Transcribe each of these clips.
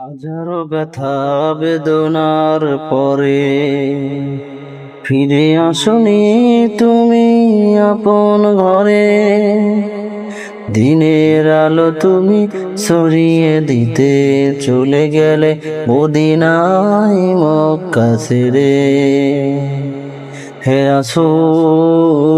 হাজারো ব্যথা বেদনার পরে ফিরে আসনি তুমি আপন ঘরে। দিনের আলো তুমি সরিয়ে দিতে চলে গেলে মদিনায় মক্কা ছেড়ে। হে আসুন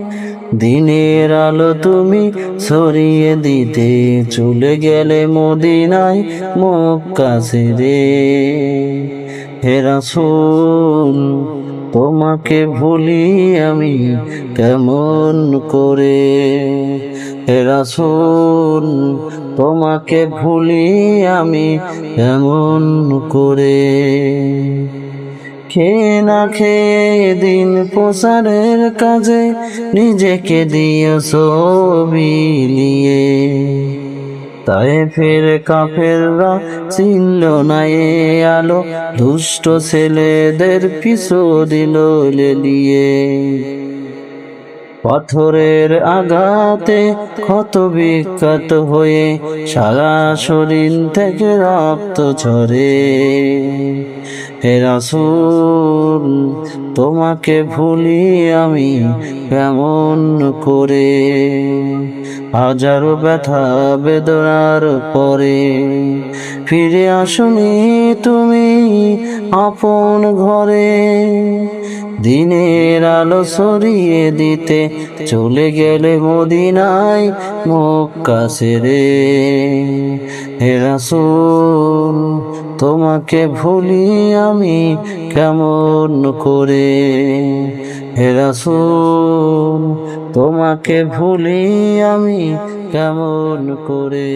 দিনের আলো তুমি সরিয়ে দিতে চলে গেলে মদিনায় মক্কা ছেড়ে। হে রাসূল, তোমাকে ভুলি আমি কেমন করে? হে রাসূল, তোমাকে ভুলি আমি কেমন করে? খেয়ে না খেয়ে দিন প্রসারের কাজে নিজেকে দিয়ে সবিলিয়ে তাই ফের কাফেররা চিনল না এ আলো, দুষ্ট ছেলেদের পিছু দিল লেলিয়ে। পাথরের আঘাতে ক্ষত বিখ্যাত হয়ে সারা শরীর থেকে রক্ত ঝরে। হে রাসূল, তোমাকে ভুলি আমি কেমন করে? হাজারো ব্যথা বেদনার পরে ফিরে আসুনি তুমি আপন ঘরে। দিনের আলো সরিয়ে দিতে চলে গেলে মদিনায় মক্কা ছেড়ে। হে রাসূল, তোমাকে ভুলি আমি কেমন করে? হে রাসূল, তোমাকে ভুলি আমি কেমন করে?